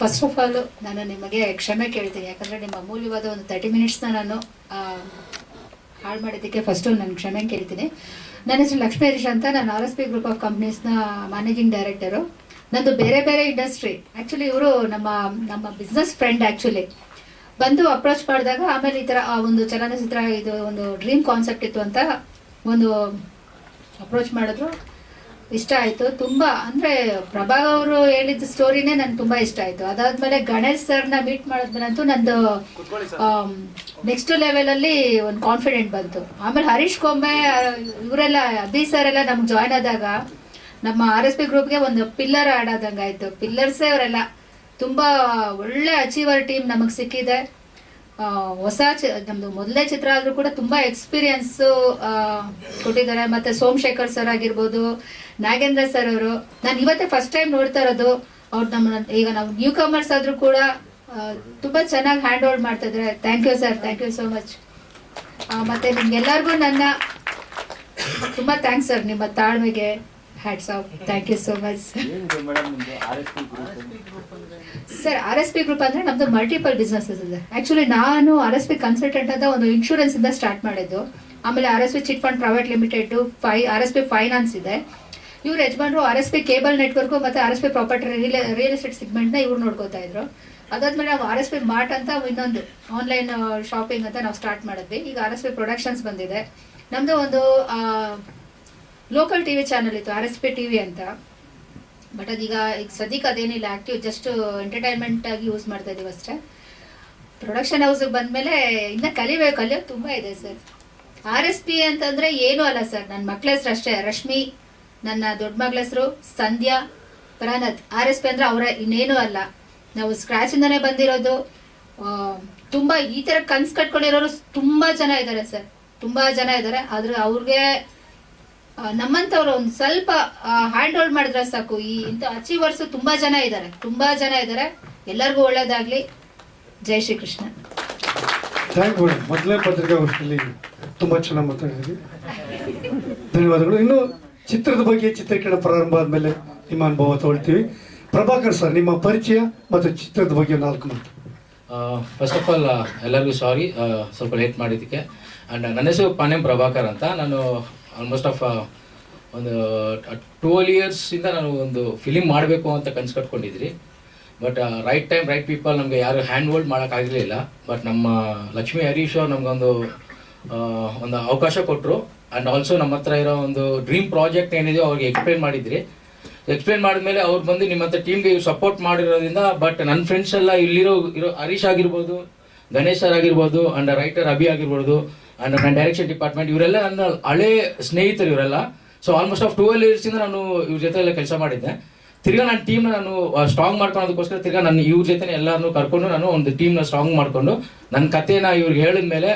First of all ನಾನು ನಿಮಗೆ ಕ್ಷಮೆ ಕೇಳ್ತೀನಿ. ಯಾಕಂದರೆ ನಿಮ್ಮ ಅಮೂಲ್ಯವಾದ ಒಂದು ತರ್ಟಿ ಮಿನಿಟ್ಸ್ನ ನಾನು ಹಾಳು ಮಾಡಿದ್ದಕ್ಕೆ ಫಸ್ಟು ನಾನು ಕ್ಷಮೆ ಕೇಳ್ತೀನಿ. ನನ್ನ ಹೆಸರು ಲಕ್ಷ್ಮೀ ಹರೀಶ್ ಅಂತ. ನಾನು R S P group of ಕಂಪ್ನೀಸ್ನ managing director ನಂದು ಬೇರೆ ಬೇರೆ ಇಂಡಸ್ಟ್ರಿ ಆ್ಯಕ್ಚುಲಿ ಇವರು ನಮ್ಮ ನಮ್ಮ ಬಿಸ್ನೆಸ್ ಫ್ರೆಂಡ್ ಆ್ಯಕ್ಚುಲಿ ಬಂದು ಅಪ್ರೋಚ್ ಮಾಡಿದಾಗ ಆಮೇಲೆ ಈ ಥರ ಆ ಒಂದು ಚಲನಚಿತ್ರ ಇದು ಒಂದು ಡ್ರೀಮ್ ಕಾನ್ಸೆಪ್ಟ್ ಇತ್ತು ಅಂತ ಒಂದು ಅಪ್ರೋಚ್ ಮಾಡಿದ್ರು. ಇಷ್ಟ ಆಯಿತು. ತುಂಬ ಅಂದರೆ ಪ್ರಭಾ ಅವರು ಹೇಳಿದ ಸ್ಟೋರಿನೇ ನನ್ ತುಂಬ ಇಷ್ಟ ಆಯಿತು. ಅದಾದಮೇಲೆ ಗಣೇಶ್ ಸರ್ನ ಮೀಟ್ ಮಾಡಿದ್ಮೇಲಂತೂ ನಂದು ನೆಕ್ಸ್ಟ್ ಲೆವೆಲಲ್ಲಿ ಒಂದು ಕಾನ್ಫಿಡೆಂಟ್ ಬಂತು. ಆಮೇಲೆ ಹರೀಶ್ ಕೊಂಬೆ ಇವರೆಲ್ಲ ಅಭಿ ಸರ್ ಎಲ್ಲ ನಮ್ಗೆ ಜಾಯ್ನ್ ಆದಾಗ ನಮ್ಮ ಆರ್ ಎಸ್ ಪಿ ಗ್ರೂಪ್ಗೆ ಒಂದು ಪಿಲ್ಲರ್ ಆಡ್ ಆದಂಗೆ ಆಯಿತು. ಪಿಲ್ಲರ್ಸೇ ಅವರೆಲ್ಲ ತುಂಬ ಒಳ್ಳೆ ಅಚೀವರ್ ಟೀಮ್ ನಮಗೆ ಸಿಕ್ಕಿದೆ. ಹೊಸ ಚಿ, ನಮ್ದು ಮೊದಲನೇ ಚಿತ್ರ ಆದ್ರೂ ಕೂಡ ತುಂಬಾ ಎಕ್ಸ್ಪೀರಿಯನ್ಸ್ ಕೊಟ್ಟಿದ್ದಾರೆ. ಮತ್ತೆ ಸೋಮಶೇಖರ್ ಸರ್ ಆಗಿರ್ಬೋದು, ನಾಗೇಂದ್ರ ಸರ್ ಅವರು. ನಾನು ಇವತ್ತೇ ಫಸ್ಟ್ ಟೈಮ್ ನೋಡ್ತಾ ಇರೋದು. ಅವ್ರು ನಮ್ಮ ಈಗ ನಾವು ನ್ಯೂ ಕಮರ್ಸ್ ಆದ್ರೂ ಕೂಡ ತುಂಬಾ ಚೆನ್ನಾಗಿ ಹ್ಯಾಂಡ್ ಹೋಲ್ಡ್ ಮಾಡ್ತಾ ಇದ್ದಾರೆ. Thank you sir thank you so much ಮತ್ತೆ ನಿಮ್ಗೆಲ್ಲರಿಗೂ ನನ್ನ, ತುಂಬಾ ಥ್ಯಾಂಕ್ಸ್ ಸರ್ ನಿಮ್ಮ ತಾಳ್ಮೆಗೆ. Hats off thank you so much sir R S P group ಅಂದ್ರೆ ನಮ್ದು ಮಲ್ಟಿಪಲ್ ಬಿಸ್ನೆಸ್ ಇದೆ. ಆಕ್ಚುಲಿ ನಾನು ಆರ್ ಎಸ್ ಪಿ ಕನ್ಸಲ್ಟೆಂಟ್ ಅಂತ ಒಂದು ಇನ್ಶೂರೆನ್ಸ್ ಇಂದ ಸ್ಟಾರ್ಟ್ ಮಾಡಿದ್ದು. ಆಮೇಲೆ R S P chit fund private limited five R S P finance ಇದೆ. ಇವ್ರು ಯಜಮಾನ್ರು R S P cable network ಮತ್ತೆ R S P property real estate ಸೆಗ್ಮೆಂಟ್ನ ಇವ್ರು ನೋಡ್ಕೋತಾ ಇದ್ರು. ಅದಾದ್ಮೇಲೆ ನಾವು ಆರ್ ಎಸ್ ಪಿ ಮಾರ್ಟ್ ಅಂತ ಇನ್ನೊಂದು ಆನ್ಲೈನ್ ಶಾಪಿಂಗ್ ಅಂತ ನಾವು ಸ್ಟಾರ್ಟ್ ಮಾಡಿದ್ವಿ. ಈಗ ಆರ್ ಎಸ್ ಪಿ ಪ್ರೊಡಕ್ಷನ್ಸ್ ಬಂದಿದೆ. ನಮ್ದು ಒಂದು ಲೋಕಲ್ ಟಿವಿ ಚಾನಲ್ ಇತ್ತು ಆರ್ ಎಸ್ ಪಿ ಟಿವಿ ಅಂತ. ಬಟ್ ಅದೀಗ ಈಗ ಸದ್ಯಕ್ಕೆ ಅದೇನಿಲ್ಲ ಆಕ್ಟಿವ್ ಜಸ್ಟ್ ಎಂಟರ್ಟೈನ್ಮೆಂಟ್ ಆಗಿ ಯೂಸ್ ಮಾಡ್ತಾ ಇದೀವಿ ಅಷ್ಟೇ. ಪ್ರೊಡಕ್ಷನ್ ಹೌಸ್ ಬಂದ್ಮೇಲೆ ಇನ್ನ ಕಲಿಬೇಕು ಕಲಿಯೋದು ತುಂಬಾ ಇದೆ ಸರ್. ಆರ್ ಎಸ್ ಪಿ ಅಂತಂದ್ರೆ ಏನೂ ಅಲ್ಲ ಸರ್. ನನ್ನ ಮಕ್ಳ ಹೆಸರು ಅಷ್ಟೇ, ರಶ್ಮಿ, ನನ್ನ ದೊಡ್ಡ ಮಗಳ ಹೆಸರು Sandhya Pranath R S P ಅಂದ್ರೆ ಅವರ ಇನ್ನೇನು ಅಲ್ಲ. ನಾವು ಸ್ಕ್ರಾಚ್ ಇಂದಾನೆ ಬಂದಿರೋದು. ತುಂಬಾ ಈ ತರ ಕನ್ಸ್ ಕಟ್ಕೊಂಡಿರೋರು ತುಂಬಾ ಜನ ಇದ್ದಾರೆ ಸರ್. ತುಂಬಾ ಜನ ಇದ್ದಾರೆ. ಆದ್ರೆ ಅವ್ರಿಗೆ ನಮ್ಮಂತವ್ರು ಒಂದು ಸ್ವಲ್ಪ ಹ್ಯಾಂಡ್ ಹೋಲ್ಡ್ ಮಾಡಿದ್ರೆ ಸಾಕು. ಈ ಇಂಥ ಅಚೀವರ್ಸ್ ತುಂಬಾ ಜನ ಇದ್ದಾರೆ ತುಂಬಾ ಜನ ಇದ್ದಾರೆ ಎಲ್ಲರಿಗೂ ಒಳ್ಳೇದಾಗ್ಲಿ. ಜೈ ಶ್ರೀ ಕೃಷ್ಣ ಥ್ಯಾಂಕ್ ಮೇಡಮ್ ಮೊದಲೇ ಪತ್ರಿಕಾಗೋಷ್ಠಿಯಲ್ಲಿ ತುಂಬ ಚೆನ್ನಾಗಿ ಮಾತಾಡಿದ್ವಿ ಧನ್ಯವಾದಗಳು. ಇನ್ನು ಚಿತ್ರದ ಬಗ್ಗೆ ಚಿತ್ರೀಕರಣ ಪ್ರಾರಂಭ ಆದಮೇಲೆ ನಿಮ್ಮ ಅನುಭವ ತಗೊಳ್ತೀವಿ. ಪ್ರಭಾಕರ್ ಸರ್ ನಿಮ್ಮ ಪರಿಚಯ ಮತ್ತು ಚಿತ್ರದ ಬಗ್ಗೆ ನಾಲ್ಕು ಮಾತು. ಫಸ್ಟ್ ಆಫ್ ಆಲ್ ಎಲ್ಲರಿಗೂ ಸಾರಿ ಸ್ವಲ್ಪ ಲೇಟ್ ಮಾಡಿದ್ದಕ್ಕೆ. ಆ್ಯಂಡ್ ನನ್ನ ಹೆಸರು ಪಾನ್ಯಂ ಪ್ರಭಾಕರ್ ಅಂತ. ನಾನು ಆಲ್ಮೋಸ್ಟ್ ಆಫ್ ಒಂದು ಟ್ವೆಲ್ ಇಯರ್ಸಿಂದ ನಾನು ಒಂದು ಫಿಲಿಮ್ ಮಾಡಬೇಕು ಅಂತ ಕನ್ಸು ಕಟ್ಕೊಂಡಿದ್ರಿ. But right time right people ನಮಗೆ ಯಾರು ಹ್ಯಾಂಡ್ ಹೋಲ್ಡ್ ಮಾಡೋಕ್ಕಾಗಲಿಲ್ಲ ಬಟ್ ನಮ್ಮ ಲಕ್ಷ್ಮೀ ಹರೀಶ್ ಅವ್ರು ನಮಗೊಂದು ಒಂದು ಅವಕಾಶ ಕೊಟ್ಟರು ಆ್ಯಂಡ್ ಆಲ್ಸೋ ನಮ್ಮ ಹತ್ರ ಇರೋ ಒಂದು ಡ್ರೀಮ್ ಪ್ರಾಜೆಕ್ಟ್ ಏನಿದೆಯೋ ಅವ್ರಿಗೆ ಎಕ್ಸ್ಪ್ಲೇನ್ ಮಾಡಿದ್ರಿ. ಎಕ್ಸ್ಪ್ಲೇನ್ ಮಾಡಿದ್ಮೇಲೆ ಅವ್ರು ಬಂದು ನಿಮ್ಮ ಹತ್ರ ಟೀಮ್ಗೆ ಸಪೋರ್ಟ್ ಮಾಡಿರೋದ್ರಿಂದ ಬಟ್ ನನ್ನ ಫ್ರೆಂಡ್ಸ್ ಎಲ್ಲ ಇಲ್ಲಿರೋ, ಇರೋ ಹರೀಶ್ ಆಗಿರ್ಬೋದು, ಗಣೇಶ್ ಸರ್ ಆಗಿರ್ಬೋದು ಆ್ಯಂಡ್ ರೈಟರ್ ಅಭಿ ಆಗಿರ್ಬೋದು ಅಂಡ್ ನನ್ನ ಡೈರೆಕ್ಷನ್ ಡಿಪಾರ್ಟ್ಮೆಂಟ್ ಇವರೆಲ್ಲ ನನ್ನ ಹಳೆ ಸ್ನೇಹಿತರು ಇವರೆಲ್ಲ. ಸೊ ಆಲ್ಮೋಸ್ಟ್ ಆಫ್ ಇಯರ್ಸ್ ಇಯರ್ಸಿಂದ ನಾನು ಇವ್ರ ಜೊತೆ ಎಲ್ಲ ಕೆಲಸ ಮಾಡಿದ್ದೆ. ತಿರ್ಗಾ ನನ್ನ ಟೀಮ್ನ ನಾನು ಸ್ಟ್ರಾಂಗ್ ಮಾಡ್ಕೊಳೋದಕ್ಕೋಸ್ಕರ ತಿರ್ಗಾ ನನ್ನ ಇವ್ರ ಜೊತೆ ಎಲ್ಲರನ್ನೂ ಕರ್ಕೊಂಡು ನಾನು ಒಂದು ಟೀಮ್ನ ಸ್ಟ್ರಾಂಗ್ ಮಾಡಿಕೊಂಡು ನನ್ನ ಕಥೆನ ಇವ್ರಿಗೆ ಹೇಳಿದ ಮೇಲೆ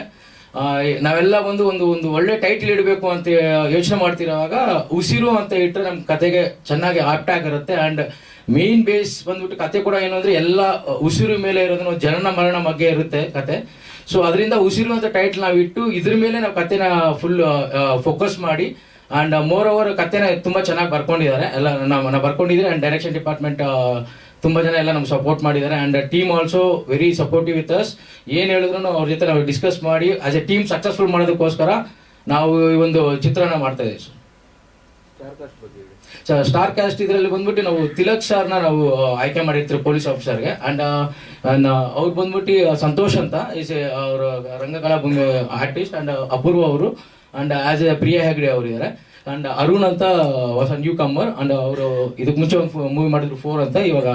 ನಾವೆಲ್ಲ ಒಂದು ಒಂದು ಒಂದು ಒಳ್ಳೆ ಟೈಟ್ಲ್ ಇಡಬೇಕು ಅಂತ ಯೋಚನೆ ಮಾಡ್ತಿರುವಾಗ ಉಸಿರು ಅಂತ ಇಟ್ಟರೆ ನಮ್ಮ ಕತೆಗೆ ಚೆನ್ನಾಗಿ ಆಪ್ಟ್ ಆಗಿರುತ್ತೆ. ಆ್ಯಂಡ್ ಮೇನ್ ಬೇಸ್ ಬಂದ್ಬಿಟ್ಟು ಕತೆ ಕೂಡ ಏನು ಅಂದರೆ ಎಲ್ಲ ಉಸಿರು ಮೇಲೆ ಇರೋದನ್ನ, ಜನನ ಮರಣ ಬಗ್ಗೆ ಇರುತ್ತೆ ಕತೆ ಸೊ ಅದರಿಂದ ಉಸಿರು ಅಂತ ಟೈಟ್ಲ್ ನಾವು ಇಟ್ಟು ಇದ್ರ ಮೇಲೆ ನಾವು ಕತೆನ ಫುಲ್ ಫೋಕಸ್ ಮಾಡಿ ಅಂಡ್ ಮೋರ್ ಓವರ್ ಕತೆನ ತುಂಬಾ ಚೆನ್ನಾಗಿ ಬರ್ಕೊಂಡಿದ್ದಾರೆ. ಎಲ್ಲ, ನಾವು ನಾವು ಬರ್ಕೊಂಡಿದ್ರೆ ಅಂಡ್ ಡೈರೆಕ್ಷನ್ ಡಿಪಾರ್ಟ್ಮೆಂಟ್ ತುಂಬಾ ಜನ ಎಲ್ಲ ನಮ್ಗೆ ಸಪೋರ್ಟ್ ಮಾಡಿದ್ದಾರೆ and team also very supportive with us ಏನು ಹೇಳಿದ್ರು ಅವ್ರ ಜೊತೆ ನಾವು ಡಿಸ್ಕಸ್ ಮಾಡಿ ಆಸ್ ಎ ಟೀಮ್ ಸಕ್ಸಸ್ಫುಲ್ ಮಾಡೋದಕ್ಕೋಸ್ಕರ, ನಾವು ಈ ಒಂದು ಚಿತ್ರನ ಮಾಡ್ತಾ ಇದ್ದೀವಿ ಸರ್ ಸ್ಟಾರ್ ಕ್ಯಾಸ್ಟ್ ಇದರಲ್ಲಿ ಬಂದ್ಬಿಟ್ಟು ನಾವು ತಿಲಕ್ ಸರ್ನ ನಾವು ಆಯ್ಕೆ ಮಾಡಿರ್ತೀವಿ ಪೊಲೀಸ್ ಆಫೀಸರ್ಗೆ. ಅಂಡ್ ಅವ್ರು ಬಂದ್ಬಿಟ್ಟು ಸಂತೋಷ್ ಅಂತ. ಈಸ್ ಅವರು ರಂಗಕಲಾ ಆರ್ಟಿಸ್ಟ್ ಅಂಡ್ ಅಪೂರ್ವ ಅವರು. And as a Priya Hegde ಅವರು ಇದ್ದಾರೆ ಅಂಡ್ ಅರುಣ್ ಅಂತ, ಹೊಸ ನ್ಯೂ ಕಮ್ಮರ್ ಅಂಡ್ ಅವರು ಇದಕ್ಕೆ ಮುಂಚೆ ಒಂದು ಮೂವಿ ಮಾಡಿದ್ರು ಫೋರ್ ಅಂತ. ಇವಾಗ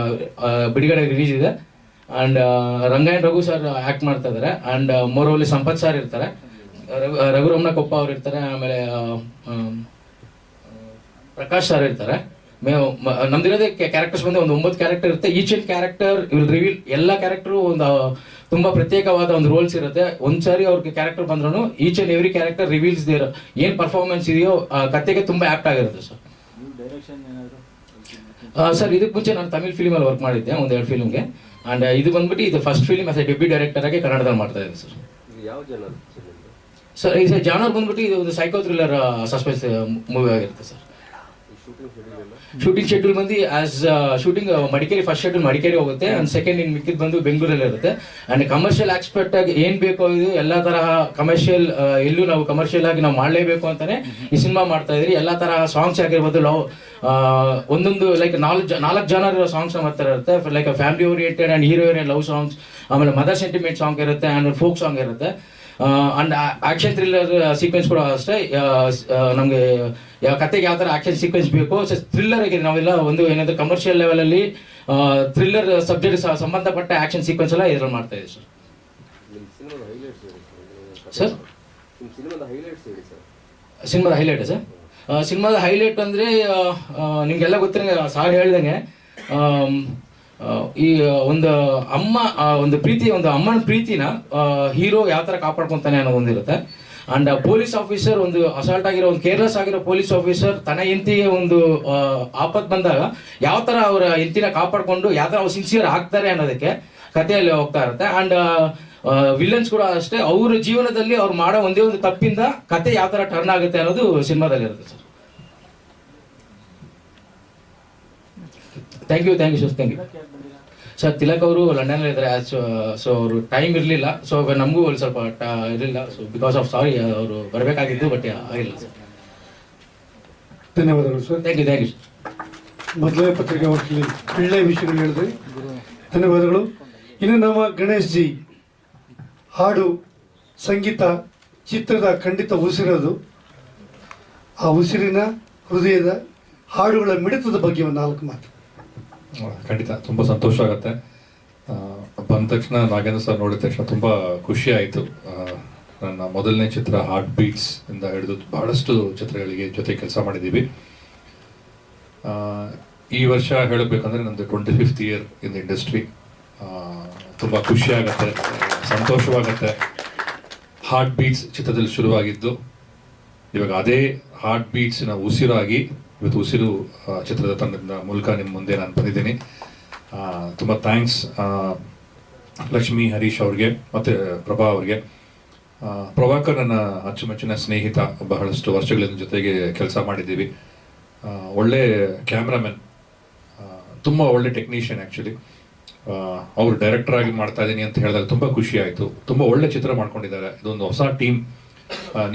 ಬಿಡುಗಡೆ ರಿಲೀಸ್ ಇದೆ. And Rangayana Raghu sir act ಮಾಡ್ತಾ ಇದ್ದಾರೆ ಅಂಡ್ ಮೋರವಲ್ಲಿ ಸಂಪತ್ ಸರ್ ಇರ್ತಾರೆ. ರಘು- ಕೊಪ್ಪ ಅವ್ರು ಇರ್ತಾರೆ. ಆಮೇಲೆ ಪ್ರಕಾಶ್ ಸರ್ ಇರ್ತಾರೆ ನಮ್ದಿರೋದೇ ಕ್ಯಾರೆಕ್ಟರ್ಸ್ ಬಂದು ಒಂದು ಒಂಬತ್ತು ಕ್ಯಾರೆಕ್ಟರ್ ಇರುತ್ತೆ. Each in character will reveal ಎಲ್ಲ ಕ್ಯಾರೆಕ್ಟರ್ ಒಂದು ತುಂಬಾ ಪ್ರತ್ಯೇಕವಾದ ಒಂದು ರೋಲ್ಸ್ ಇರುತ್ತೆ. ಒಂದ್ಸಾರಿ ಅವ್ರಿಗೆ ಕ್ಯಾರೆಕ್ಟರ್ ಬಂದ್ರು each and every character reveals their ಏನ್ ಪರ್ಫಾರ್ಮೆನ್ಸ್ ಇದೆಯೋ ಆ ಕತೆಗೆ ತುಂಬಾ ಆಪ್ಟ್ ಆಗಿರುತ್ತೆ ಸರ್ ಸರ್ ಇದಕ್ಕೆ ಮುಂಚೆ ನಾನು ತಮಿಳ್ ಫಿಲ್ಮ್ ಅಲ್ಲಿ ವರ್ಕ್ ಮಾಡಿದ್ದೆ ಒಂದ್ ಎರಡು ಫಿಲ್ಮ್ಗೆ ಅಂಡ್ ಇದು ಬಂದ್ಬಿಟ್ಟು ಇದು first film as a debut director ಆಗಿ ಕನ್ನಡದಲ್ಲಿ ಮಾಡ್ತಾ ಇದ್ದೆ ಸರ್ ಇದು ಯಾವ ಜನರು ಸರ್ ಇದು ಜಾನರ್ ಬಂದ್ಬಿಟ್ಟು ಇದು ಒಂದು ಸೈಕೋ ಥ್ರಿಲ್ಲರ್ ಸಸ್ಪೆನ್ಸ್ ಮೂವಿ ಆಗಿರುತ್ತೆ ಸರ್ ಈ ಶೂಟಿಂಗ್ ಶೆಡ್ಯೂಲ್ ಬಂದು as shooting Madikeri first schedule Madikeri ಹೋಗುತ್ತೆ ಅಂಡ್ ಸೆಕೆಂಡ್ ಇನ್ ಮಿಕ್ಕಿದ್ ಬಂದು ಬೆಂಗಳೂರಲ್ಲಿ ಇರುತ್ತೆ. ಅಂಡ್ ಕಮರ್ಷಿಯಲ್ ಆಸ್ಪೆಕ್ಟ್ ಆಗಿ ಏನ್ ಬೇಕೋ ಇದು ಎಲ್ಲಾ ತರಹ ಕಮರ್ಷಿಯಲ್ ಎಲ್ಲೂ ನಾವು ಕಮರ್ಷಿಯಲ್ ಆಗಿ ನಾವು ಮಾಡಲೇಬೇಕು ಅಂತಾನೆ ಈ ಸಿನಿಮಾ ಮಾಡ್ತಾ ಇದ್ರಿ ಎಲ್ಲಾ ತರಹ ಸಾಂಗ್ಸ್ ಆಗಿರ್ಬೋದು ಲವ್ ಒಂದೊಂದು ಲೈಕ್ ನಾಲ್ಕು ನಾಲ್ಕು ಜನ ಇರೋ ಸಾಂಗ್ಸ್ ಮಾತ್ರ ಇರುತ್ತೆ. Like family oriented and hero love songs ಆಮೇಲೆ ಮದರ್ ಸೆಂಟಿಮೆಂಟ್ ಸಾಂಗ್ ಇರುತ್ತೆ ಅಂಡ್ ಫೋಕ್ ಸಾಂಗ್ ಇರುತ್ತೆ. ಅಂಡ್ ಆಕ್ಷನ್ ಥ್ರಿಲ್ಲರ್ ಸೀಕ್ವೆನ್ಸ್ ಕೂಡ ಅಷ್ಟೇ. ನಮ್ಗೆ ಯಾವ ಕತೆಗೆ ಯಾವ ಥರ ಆಕ್ಷನ್ ಸೀಕ್ವೆನ್ಸ್ ಬೇಕು ಥ್ರಿಲ್ಲರ್ ಆಗಿರಲಿ ನಾವೆಲ್ಲ ಒಂದು ಏನಾದರೂ ಕಮರ್ಷಿಯಲ್ ಲೆವೆಲಲ್ಲಿ ಥ್ರಿಲ್ಲರ್ ಸಬ್ಜೆಕ್ಟ್ ಸಂಬಂಧಪಟ್ಟ ಆಕ್ಷನ್ ಸೀಕ್ವೆನ್ಸ್ ಎಲ್ಲ ಇದ್ರಲ್ಲಿ ಮಾಡ್ತಾ ಇದೆ ಸರ್ ಸರ್ ಸಿನಿಮಾದ ಹೈಲೈಟ್ ಸರ್? ಸಿನಿಮಾದ ಹೈಲೈಟ್ ಅಂದರೆ ನಿಮ್ಗೆಲ್ಲ ಗೊತ್ತಿರಂಗೆ ಸಾರ್ ಹೇಳ್ದಂಗೆ ಈ ಒಂದು ಅಮ್ಮ ಒಂದು ಪ್ರೀತಿ, ಒಂದು ಅಮ್ಮನ ಪ್ರೀತಿನ ಹೀರೋ ಯಾವ ಥರ ಕಾಪಾಡ್ಕೊತಾನೆ ಅನ್ನೋ ಒಂದಿರುತ್ತೆ ಅಂಡ್ ಪೊಲೀಸ್ ಆಫೀಸರ್ ಒಂದು ಅಸಾಲ್ಟ್ ಆಗಿರೋ, ಒಂದು ಕೇರ್ಲೆಸ್ ಆಗಿರೋ ಪೊಲೀಸ್ ಆಫೀಸರ್ ತನ್ನ ಹೆಂಡತಿಗೆ ಒಂದು ಆಪತ್ ಬಂದಾಗ ಯಾವ ತರ ಅವರ ಹೆಂಡತಿನ ಕಾಪಾಡ್ಕೊಂಡು, ಯಾವ ತರ ಅವ್ರು ಸಿನ್ಸಿಯರ್ ಆಗ್ತಾರೆ ಅನ್ನೋದಕ್ಕೆ ಕಥೆಯಲ್ಲಿ ಹೋಗ್ತಾ ಇರುತ್ತೆ. ಅಂಡ್ ವಿಲನ್ಸ್ ಕೂಡ ಅಷ್ಟೇ, ಅವ್ರ ಜೀವನದಲ್ಲಿ ಅವ್ರು ಮಾಡೋ ಒಂದೇ ಒಂದು ತಪ್ಪಿಂದ ಕತೆ ಯಾವ ತರ ಟರ್ನ್ ಆಗುತ್ತೆ ಅನ್ನೋದು ಸಿನಿಮಾದಲ್ಲಿ ಇರುತ್ತೆ sir thank you thank you sir thank you sir Tilak ಅವರು ಲಂಡನ್ ಇದ್ದಾರೆ. ಸೊ ಅವರು ಟೈಮ್ ಇರಲಿಲ್ಲ. ಸೊ ನಮಗೂ ಒಂದು ಸ್ವಲ್ಪ ಇರಲಿಲ್ಲ. ಸೊ ಬಿಕಾಸ್ ಆಫ್ ಸಾರಿ ಅವರು ಬರಬೇಕಾಗಿದ್ದು ಬಟ್ ಆಗಿಲ್ಲ. ಸರ್ ಧನ್ಯವಾದಗಳು sir thank you thank you ಮೊದಲೇ ಪತ್ರಿಕೆ ಹೊರಟಲ್ಲಿ ಒಳ್ಳೆಯ ವಿಷಯಗಳು ಹೇಳಿದ್ರಿ. ಧನ್ಯವಾದಗಳು. ಇನ್ನು ನಮ್ಮ ಗಣೇಶ್ ಜಿ ಹಾಡು ಸಂಗೀತ ಚಿತ್ರದ ಖಂಡಿತ ಉಸಿರೋದು. ಆ ಉಸಿರಿನ ಹೃದಯದ ಹಾಡುಗಳ ಮಿಡಿತದ ಬಗ್ಗೆ ಒಂದು ನಾಲ್ಕು ಮಾತು. ಖಂಡಿತ ತುಂಬ ಸಂತೋಷ ಆಗುತ್ತೆ. ಬಂದ ತಕ್ಷಣ ನಾಗೇಂದ್ರ ಸರ್ ನೋಡಿದ ತಕ್ಷಣ ತುಂಬ ಖುಷಿ ಆಯಿತು. ನನ್ನ ಮೊದಲನೇ ಚಿತ್ರ ಹಾರ್ಟ್ ಬೀಟ್ಸ್ ಇಂದ ಹಿಡಿದು ಬಹಳಷ್ಟು ಚಿತ್ರಗಳಿಗೆ ಜೊತೆ ಕೆಲಸ ಮಾಡಿದ್ದೀವಿ. ಈ ವರ್ಷ ಹೇಳಬೇಕಂದ್ರೆ ನಂದು twenty fifth year in industry ತುಂಬ ಖುಷಿ ಆಗುತ್ತೆ, ಸಂತೋಷವಾಗುತ್ತೆ. ಹಾರ್ಟ್ ಬೀಟ್ಸ್ ಚಿತ್ರದಲ್ಲಿ ಶುರುವಾಗಿದ್ದು, ಇವಾಗ ಅದೇ ಹಾರ್ಟ್ ಬೀಟ್ಸ್ನ ಉಸಿರಾಗಿ ಇವತ್ತು ಉಸಿರು ಚಿತ್ರದ ತಂಡದ ಮೂಲಕ ನಿಮ್ಮ ಮುಂದೆ ನಾನು ಬಂದಿದ್ದೀನಿ. ತುಂಬ ಥ್ಯಾಂಕ್ಸ್ ಲಕ್ಷ್ಮಿ, ಹರೀಶ್ ಅವ್ರಿಗೆ ಮತ್ತು ಪ್ರಭಾ ಅವ್ರಿಗೆ. ಪ್ರಭಾಕರ್ ನನ್ನ ಅಚ್ಚುಮೆಚ್ಚಿನ ಸ್ನೇಹಿತ ಬಹಳಷ್ಟು ವರ್ಷಗಳಿಂದ ಜೊತೆಗೆ ಕೆಲಸ ಮಾಡಿದ್ದೀವಿ. ಒಳ್ಳೆ ಕ್ಯಾಮ್ರಾಮನ್ ತುಂಬ ಒಳ್ಳೆ ಟೆಕ್ನಿಷಿಯನ್ ಆ್ಯಕ್ಚುಲಿ ಅವರು ಡೈರೆಕ್ಟರ್ ಆಗಿ ಮಾಡ್ತಾ ಇದ್ದೀನಿ ಅಂತ ಹೇಳಿದಾಗ ತುಂಬ ಖುಷಿ ಆಯಿತು. ತುಂಬ ಒಳ್ಳೆ ಚಿತ್ರ ಮಾಡ್ಕೊಂಡಿದ್ದಾರೆ. ಇದೊಂದು ಹೊಸ ಟೀಮ್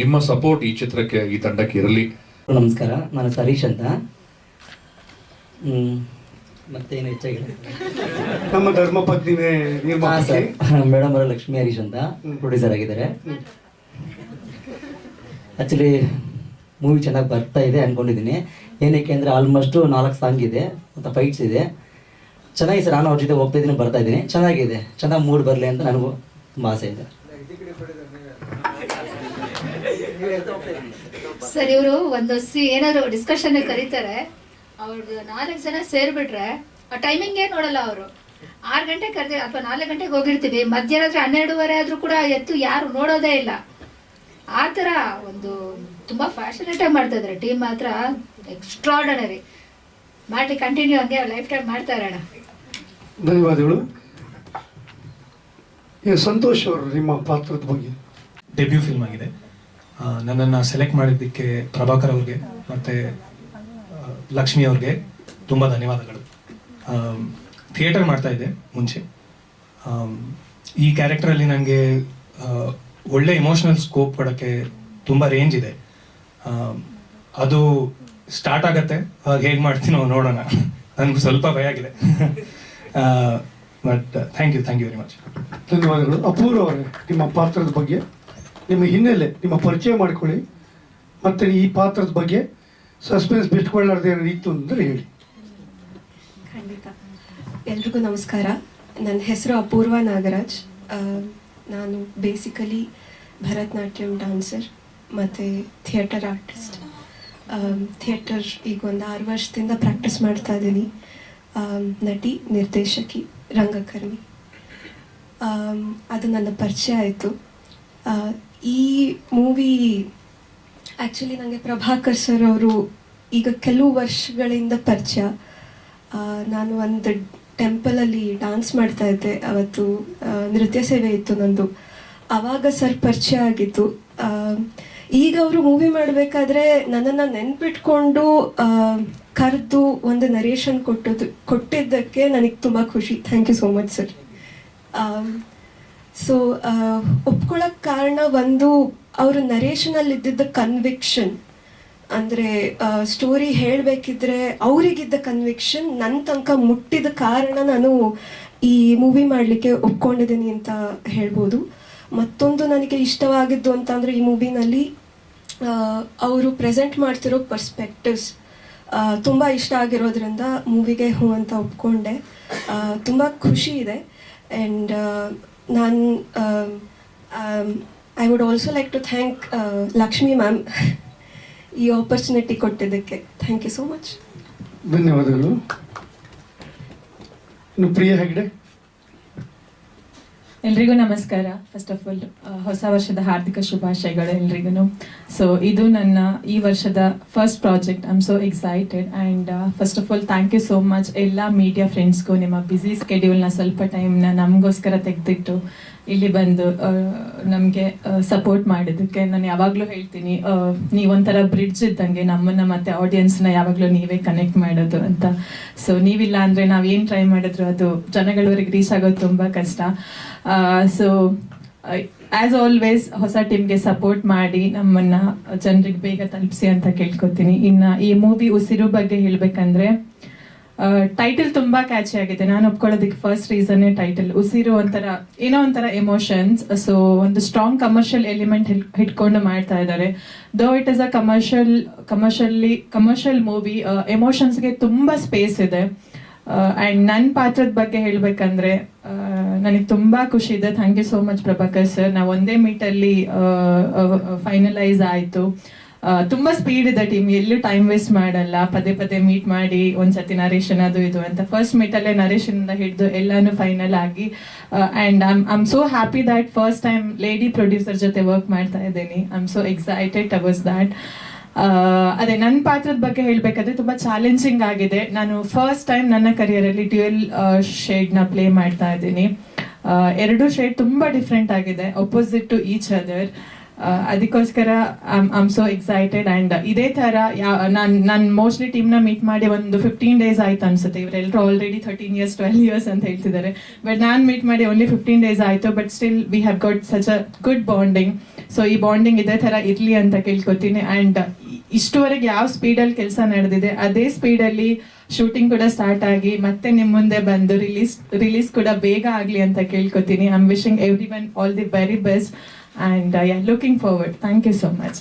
ನಿಮ್ಮ ಸಪೋರ್ಟ್ ಈ ಚಿತ್ರಕ್ಕೆ, ಈ ತಂಡಕ್ಕೆ ಇರಲಿ. ನಮಸ್ಕಾರ ನಾನು ಸರೀಶ್ ಅಂತ. ಮತ್ತೆ ಮತ್ತೇನು ಹೆಚ್ಚಾಗಿ ನಮ್ಮ ಧರ್ಮ ಪತ್ನಿನೇ ಮೇಡಮ್ ಅವರ ಲಕ್ಷ್ಮೀ ಹರೀಶ್ ಅಂತ ಪ್ರೊಡ್ಯೂಸರ್ ಆಗಿದ್ದಾರೆ. ಆ್ಯಕ್ಚುಲಿ ಮೂವಿ ಚೆನ್ನಾಗಿ ಬರ್ತಾ ಇದೆ ಅನ್ಕೊಂಡಿದ್ದೀನಿ. ಏನಕ್ಕೆ ಅಂದರೆ ಆಲ್ಮೋಸ್ಟು ನಾಲ್ಕು ಸಾಂಗ್ ಇದೆ ಮತ್ತು ಫೈಟ್ಸ್ ಇದೆ. ಚೆನ್ನಾಗಿದೆ ಸರ್ ನಾನು ಅವ್ರ ಜೊತೆ ಹೋಗ್ತಾ ಇದ್ದೀನಿ ಬರ್ತಾ ಇದ್ದೀನಿ. ಚೆನ್ನಾಗಿದೆ. ಚೆನ್ನಾಗಿ ಮೂಡ್ ಬರಲಿ ಅಂತ ನನಗೂ ತುಂಬ ಆಸೆ ಇದೆ. ಸರ್ ಇವರು ಒಂದು ಸಿ ಏನಾದ್ರು ಡಿಸ್ಕಷನ್ ಕರೀತಾರೆ. ಅವ್ರದ್ದು ನಾಲ್ಕು ಜನ ಸೇರ್ಬಿಟ್ರೆ ಆ ಟೈಮಿಂಗ್ ಏನ್ ನೋಡಲ್ಲ ಅವರು. ಆರು ಗಂಟೆ ಕರೆದ ಅಥವಾ ನಾಲ್ಕು ಗಂಟೆಗೆ ಹೋಗಿರ್ತೀವಿ. ಮಧ್ಯಾಹ್ನ ಹನ್ನೆರಡುವರೆ ಆದ್ರೂ ಕೂಡ ಎತ್ತು ಯಾರು ನೋಡೋದೇ ಇಲ್ಲ. ಆ ಥರ ಒಂದು ತುಂಬಾ ಫ್ಯಾಷನೇಟ್ ಆಗಿ ಮಾಡ್ತಾ ಇದ್ದಾರೆ ಟೀಮ್ ಮಾತ್ರ ಎಕ್ಸ್ಟ್ರಾಡನರಿ ಮಾಡಿ ಕಂಟಿನ್ಯೂ ಹಂಗೆ ಲೈಫ್ ಟೈಮ್ ಮಾಡ್ತಾ ಇರೋಣ. ಧನ್ಯವಾದಗಳು. ಸಂತೋಷ್ ಅವರು ನಿಮ್ಮ ಪಾತ್ರದ ಬಗ್ಗೆ. ಡೆಬ್ಯೂ ಫಿಲ್ಮ್ ಆಗಿದೆ. ನನ್ನನ್ನು ಸೆಲೆಕ್ಟ್ ಮಾಡಿದ್ದಕ್ಕೆ ಪ್ರಭಾಕರ್ ಅವ್ರಿಗೆ ಮತ್ತು ಲಕ್ಷ್ಮಿ ಅವ್ರಿಗೆ ತುಂಬ ಧನ್ಯವಾದಗಳು. ಥಿಯೇಟರ್ ಮಾಡ್ತಾ ಇದ್ದೆ ಮುಂಚೆ. ಈ ಕ್ಯಾರೆಕ್ಟರಲ್ಲಿ ನನಗೆ ಒಳ್ಳೆ ಇಮೋಷನಲ್ ಸ್ಕೋಪ್ ಕೊಡೋಕ್ಕೆ ತುಂಬ ರೇಂಜ್ ಇದೆ. ಅದು ಸ್ಟಾರ್ಟ್ ಆಗತ್ತೆ ಹೇಗೆ ಮಾಡ್ತೀನೋ ನೋಡೋಣ. ನನಗೆ ಸ್ವಲ್ಪ ಭಯ ಆಗಿದೆ. But thank you thank you very much ಧನ್ಯವಾದಗಳು. ಅಪೂರ್ವ ನಿಮ್ಮ ಪಾತ್ರದ ಬಗ್ಗೆ. ನಿಮ್ಮ ಹಿನ್ನೆಲೆ, ನಿಮ್ಮ ಪರಿಚಯ ಮಾಡಿಕೊಳ್ಳಿ. ಮತ್ತೆ ಈ ಪಾತ್ರದ ಬಗ್ಗೆ ಸಸ್ಪೆನ್ಸ್ ಬಿಟ್ಕೊಳ್ಳಾರ್ದು ಏನಾದ್ರು ಇತ್ತು ಅಂದ್ರೆ ಹೇಳಿ. ಖಂಡಿತ. ಎಲ್ರಿಗೂ ನಮಸ್ಕಾರ. ನನ್ನ ಹೆಸರು ಅಪೂರ್ವ ನಾಗರಾಜ್. ನಾನು ಬೇಸಿಕಲಿ ಭರತನಾಟ್ಯಂ ಡಾನ್ಸರ್ ಮತ್ತು ಥಿಯೇಟರ್ ಆರ್ಟಿಸ್ಟ್ ಥಿಯೇಟರ್ ಈಗ ಒಂದು ಆರು ವರ್ಷದಿಂದ ಪ್ರಾಕ್ಟೀಸ್ ಮಾಡ್ತಾ ಇದ್ದೀನಿ. ನಟಿ, ನಿರ್ದೇಶಕಿ, ರಂಗಕರ್ಮಿ. ಅದು ನನ್ನ ಪರಿಚಯ ಆಯಿತು. ಈ ಮೂವಿ ಆ್ಯಕ್ಚುಲಿ ನನಗೆ ಪ್ರಭಾಕರ್ ಸರ್ ಅವರು ಈಗ ಕೆಲವು ವರ್ಷಗಳಿಂದ ಪರಿಚಯ. ನಾನು ಒಂದು ಟೆಂಪಲಲ್ಲಿ ಡಾನ್ಸ್ ಮಾಡ್ತಾ ಇದ್ದೆ. ಅವತ್ತು ನೃತ್ಯ ಸೇವೆ ಇತ್ತು ನಂದು. ಆವಾಗ ಸರ್ ಪರಿಚಯ ಆಗಿತ್ತು ಈಗ ಅವರು ಮೂವಿ ಮಾಡಬೇಕಾದ್ರೆ ನನ್ನನ್ನು ನೆನ್ಪಿಟ್ಕೊಂಡು ಕರೆದು ಒಂದು ನರೇಷನ್ ಕೊಟ್ಟದ್ದು, ಕೊಟ್ಟಿದ್ದಕ್ಕೆ ನನಗೆ ತುಂಬ ಖುಷಿ. Thank you so much sir so ಒಪ್ಕೊಳ್ಳೋಕೆ ಕಾರಣ ಒಂದು ಅವರು ನರೇಶನಲ್ಲಿ ಇದ್ದಿದ್ದ ಕನ್ವಿಕ್ಷನ್ ಅಂದರೆ ಸ್ಟೋರಿ ಹೇಳಬೇಕಿದ್ರೆ ಅವರಿಗಿದ್ದ ಕನ್ವಿಕ್ಷನ್ ನನ್ನ ತನಕ ಮುಟ್ಟಿದ ಕಾರಣ ನಾನು ಈ ಮೂವಿ ಮಾಡಲಿಕ್ಕೆ ಒಪ್ಕೊಂಡಿದ್ದೀನಿ ಅಂತ ಹೇಳ್ಬೋದು. ಮತ್ತೊಂದು ನನಗೆ ಇಷ್ಟವಾಗಿದ್ದು ಅಂತಂದರೆ ಈ ಮೂವಿನಲ್ಲಿ ಅವರು ಪ್ರೆಸೆಂಟ್ ಮಾಡ್ತಿರೋ ಪರ್ಸ್ಪೆಕ್ಟಿವ್ಸ್ ತುಂಬ ಇಷ್ಟ ಆಗಿರೋದ್ರಿಂದ ಮೂವಿಗೆ ಹೂ ಅಂತ ಒಪ್ಕೊಂಡೆ. ತುಂಬ ಖುಷಿ ಇದೆ. ಆ್ಯಂಡ್ ನಾನು I would also like to thank Lakshmi ma'am ಈ ಆಪರ್ಚುನಿಟಿ ಕೊಟ್ಟಿದ್ದಕ್ಕೆ. ಥ್ಯಾಂಕ್ ಯು ಸೋ ಮಚ್ ಧನ್ಯವಾದಗಳು. ಇನ್ನು ಪ್ರಿಯ ಹೆಗ್ಡೆ? ಎಲ್ರಿಗೂ ನಮಸ್ಕಾರ. ಫಸ್ಟ್ ಆಫ್ ಆಲ್ ಹೊಸ ವರ್ಷದ ಹಾರ್ದಿಕ ಶುಭಾಶಯಗಳು ಎಲ್ರಿಗೂ ಸೊ ಇದು ನನ್ನ ಈ ವರ್ಷದ first project I am so excited and first of all thank you so much ಎಲ್ಲ ಮೀಡಿಯಾ ಫ್ರೆಂಡ್ಸ್ಗೂ ನಿಮ್ಮ ಬ್ಯುಸಿ ಸ್ಕೆಡ್ಯೂಲ್ನ ಸ್ವಲ್ಪ ಟೈಮ್ನ ನಮಗೋಸ್ಕರ ತೆಗೆದಿಟ್ಟು ಇಲ್ಲಿ ಬಂದು ನಮಗೆ ಸಪೋರ್ಟ್ ಮಾಡಿದ್ದಕ್ಕೆ ನಾನು ಯಾವಾಗಲೂ ಹೇಳ್ತೀನಿ ನೀವೊಂಥರ ಬ್ರಿಡ್ಜ್ ಇದ್ದಂಗೆ ನಮ್ಮನ್ನ ಮತ್ತೆ ಆಡಿಯನ್ಸ್ನ ಯಾವಾಗಲೂ ನೀವೇ ಕನೆಕ್ಟ್ ಮಾಡೋದು ಅಂತ. ಸೊ ನೀವಿಲ್ಲ ಅಂದರೆ ನಾವು ಏನು ಟ್ರೈ ಮಾಡಿದ್ರು ಅದು ಜನಗಳವರೆಗೆ ರೀಚ್ ಆಗೋದು ತುಂಬ ಕಷ್ಟ. ಸೊ ಆಸ್ ಆಲ್ವೇಸ್ ಹೊಸ ಟೀಮ್ಗೆ ಸಪೋರ್ಟ್ ಮಾಡಿ ನಮ್ಮನ್ನ ಜನರಿಗೆ ಬೇಗ ತಲುಪಿಸಿ ಅಂತ ಕೇಳ್ಕೊತೀನಿ. ಇನ್ನು ಈ ಮೂವಿ ಉಸಿರು ಬಗ್ಗೆ ಹೇಳಬೇಕಂದ್ರೆ ಟೈಟಲ್ ತುಂಬಾ ಕ್ಯಾಚಿ ಆಗಿದೆ. ನಾನು ಒಪ್ಕೊಳ್ಳೋದಕ್ಕೆ ಫಸ್ಟ್ ರೀಸನ್ ಟೈಟಲ್ ಉಸಿರು ಒಂಥರ, ಏನೋ ಒಂಥರ ಎಮೋಷನ್ಸ್ ಸೊ ಒಂದು ಸ್ಟ್ರಾಂಗ್ ಕಮರ್ಷಿಯಲ್ ಎಲಿಮೆಂಟ್ ಹಿಡ್ಕೊಂಡು ಮಾಡ್ತಾ ಇದ್ದಾರೆ. Though it is a commercial commercially commercial movie ಎಮೋಷನ್ಸ್ಗೆ ತುಂಬಾ ಸ್ಪೇಸ್ ಇದೆ. ಅಂಡ್ ನನ್ನ ಪಾತ್ರದ ಬಗ್ಗೆ ಹೇಳ್ಬೇಕಂದ್ರೆ ನನಗೆ ತುಂಬಾ ಖುಷಿ ಇದೆ. Thank you so much Prabhakar sir ನಾವು ಒಂದೇ ಮೀಟಲ್ಲಿ ಫೈನಲೈಸ್ ಆಯಿತು. ತುಂಬಾ ಸ್ಪೀಡ್ ಇದೆ ಟೀಮ್ ಎಲ್ಲೂ ಟೈಮ್ ವೇಸ್ಟ್ ಮಾಡಲ್ಲ. ಪದೇ ಪದೇ ಮೀಟ್ ಮಾಡಿ ಒಂದ್ಸತಿ ನರೇಶನ್ ಅದು ಇದು ಅಂತ. ಫಸ್ಟ್ ಮೀಟ್ ಅಲ್ಲೇ ನರೇಶನ್ ಇಂದ ಹಿಡಿದು ಎಲ್ಲಾನು ಫೈನಲ್ ಆಗಿ and I I'm so happy that first time lady producer ಜೊತೆ ವರ್ಕ್ ಮಾಡ್ತಾ ಇದ್ದೀನಿ. I am so excited towards that ಅದೇ ನನ್ನ ಪಾತ್ರದ ಬಗ್ಗೆ ಹೇಳ್ಬೇಕಾದ್ರೆ ತುಂಬಾ ಚಾಲೆಂಜಿಂಗ್ ಆಗಿದೆ. ನಾನು ಫಸ್ಟ್ ಟೈಮ್ ನನ್ನ ಕರಿಯರಲ್ಲಿ ಡ್ಯುಯಲ್ ಶೇಡ್ನ ಪ್ಲೇ ಮಾಡ್ತಾ ಇದ್ದೀನಿ. ಎರಡು ಶೇಡ್ ತುಂಬಾ ಡಿಫ್ರೆಂಟ್ ಆಗಿದೆ. ಅಪೋಸಿಟ್ ಟು ಈಚ್ ಅದರ್ ಅದಕ್ಕೋಸ್ಕರ ಐಮ್ ಸೋ ಎಕ್ಸೈಟೆಡ್ ಆ್ಯಂಡ್ ಇದೇ ಥರ ನಾನು ನಾನು ಮೋಸ್ಟ್ಲಿ ಟೀಮ್ನ ಮೀಟ್ ಮಾಡಿ ಒಂದು ಫಿಫ್ಟೀನ್ ಡೇಸ್ ಆಯ್ತು ಅನ್ಸುತ್ತೆ. ಇವರೆಲ್ಲರೂ already thirteen years twelve years ಅಂತ ಹೇಳ್ತಿದ್ದಾರೆ. ಬಟ್ ನಾನು ಮೀಟ್ ಮಾಡಿ ಓನ್ಲಿ ಫಿಫ್ಟೀನ್ ಡೇಸ್ ಆಯಿತು but still we have got such a good bonding so ಈ ಬಾಂಡಿಂಗ್ ಇದೇ ಥರ ಇರಲಿ ಅಂತ ಕೇಳ್ಕೊತೀನಿ. ಆ್ಯಂಡ್ ಇಷ್ಟುವರೆಗೆ ಯಾವ ಸ್ಪೀಡಲ್ಲಿ ಕೆಲಸ ನಡೆದಿದೆ, ಅದೇ ಸ್ಪೀಡಲ್ಲಿ ಶೂಟಿಂಗ್ ಕೂಡ ಸ್ಟಾರ್ಟ್ ಆಗಿ ಮತ್ತೆ ನಿಮ್ಮ ಮುಂದೆ ಬಂದು ರಿಲೀಸ್ ರಿಲೀಸ್ ಕೂಡ ಬೇಗ ಆಗಲಿ ಅಂತ ಕೇಳ್ಕೊತೀನಿ. I am wishing everyone all the very best And uh, yeah, looking forward. Thank you so much.